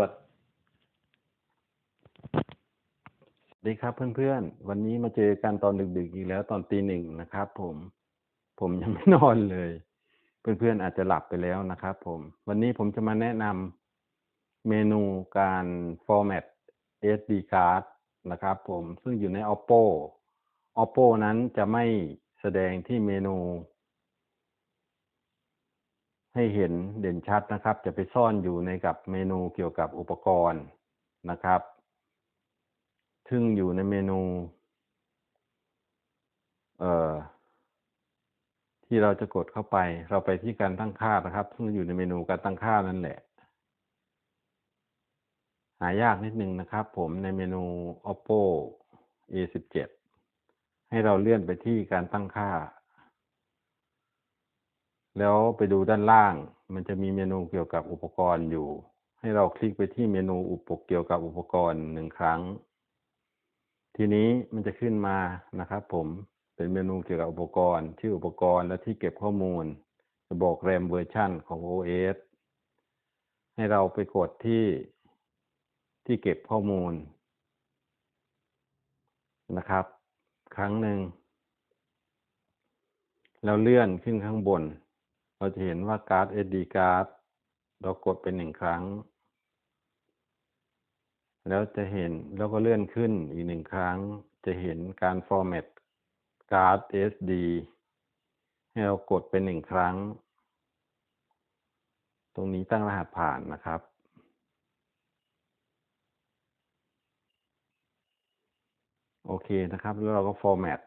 วัสดีครับเพื่อนๆ วันนี้มาเจอกันตอนดึกๆอีกแล้วตอนตีหนึ่งนะครับ ผม ผมยังไม่นอนเลย เพื่อนๆอาจจะหลับไปแล้วนะครับผม วันนี้ผมจะมาแนะนำเมนูการ format SD card นะครับผมซึ่งอยู่ใน Oppo Oppo นั้นจะไม่แสดงที่เมนู ให้เห็นเด่นชัดนะครับ จะไปซ่อนอยู่ในกับเมนูเกี่ยวกับอุปกรณ์นะครับ ซึ่งอยู่ในเมนู เอ่อ ที่เราจะกดเข้าไป เราไปที่การตั้งค่านะครับ ซึ่งอยู่ในเมนูการตั้งค่านั่นแหละ หายากนิดนึงนะครับ ผมในเมนู oppo a17 ให้เราเลื่อนไปที่การตั้งค่า แล้วไปดูด้านล่าง มันจะมีเมนูเกี่ยวกับอุปกรณ์อยู่ ให้เราคลิกไปที่เมนูอุปกเกี่ยวกับอุปกรณ์หนึ่งครั้ง ทีนี้มันจะขึ้นมานะครับ ผมเป็นเมนูเกี่ยวกับอุปกรณ์ชื่ออุปกรณ์และที่เก็บข้อมูล จะบอกแรมเวอร์ชันของ OS ให้เราไปกดที่ที่เก็บข้อมูลนะครับ ครั้งหนึ่งแล้วเลื่อนขึ้นข้างบน เราจะเห็นว่าการ์ด SD card เรากดเป็นหนึ่งครั้ง แล้วจะเห็นแล้วก็เลื่อนขึ้นอีกหนึ่งครั้ง จะเห็นการ format การ์ด SD ให้เรากดเป็นหนึ่งครั้ง ตรงนี้ตั้งรหัสผ่านนะครับโอเคนะครับ แล้วเราก็ format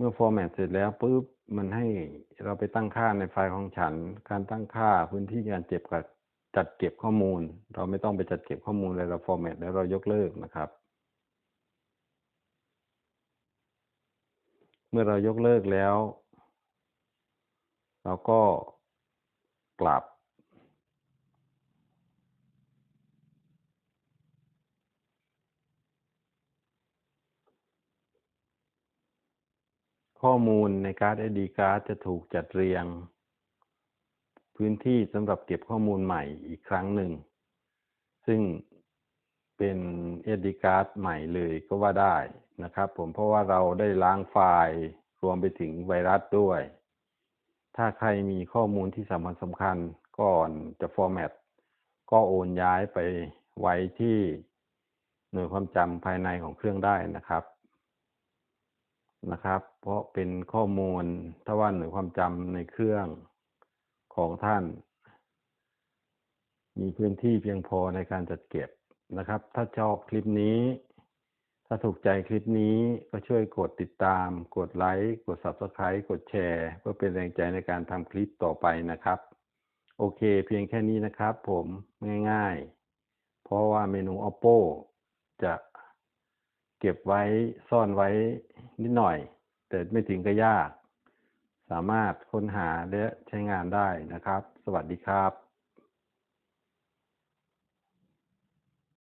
เมื่อ format เสร็จแล้วปุ๊บมันให้เราไปตั้งค่าในไฟล์ของฉัน การตั้งค่าพื้นที่การเก็บกับจัดเก็บข้อมูล เราไม่ต้องไปจัดเก็บข้อมูลเลยเรา format แล้วเรายกเลิกนะครับ เมื่อเรายกเลิกแล้ว เราก็กลับ ข้อมูลในการ์ด SD card จะถูกจัดเรียง พื้นที่สำหรับเก็บข้อมูลใหม่อีกครั้งหนึ่ง ซึ่งเป็น SD card ใหม่เลยก็ว่าได้นะครับผมเพราะว่าเราได้ล้างไฟล์รวมไปถึงไวรัสด้วย ถ้าใครมีข้อมูลที่สำคัญสำคัญก่อนจะ format ก็โอนย้ายไปไว้ที่หน่วยความจำภายในของเครื่องได้นะครับ นะครับ เพราะเป็นข้อมูลถ้าว่าหน่วยความจำในเครื่องของท่าน มีพื้นที่เพียงพอในการจัดเก็บนะครับ ถ้าชอบคลิปนี้ ถ้าถูกใจคลิปนี้ก็ช่วยกดติดตาม กดไลค์กด Subscribe กดแชร์ เพื่อเป็นแรงใจในการทำคลิปต่อไปนะครับ โอเค เพียงแค่นี้นะครับ ผมง่าย ๆ เพราะว่าเมนู oppo จะ เก็บไว้ซ่อนไว้นิดหน่อย แต่ไม่ถึงก็ยาก สามารถค้นหาและใช้งานได้นะครับ สวัสดีครับ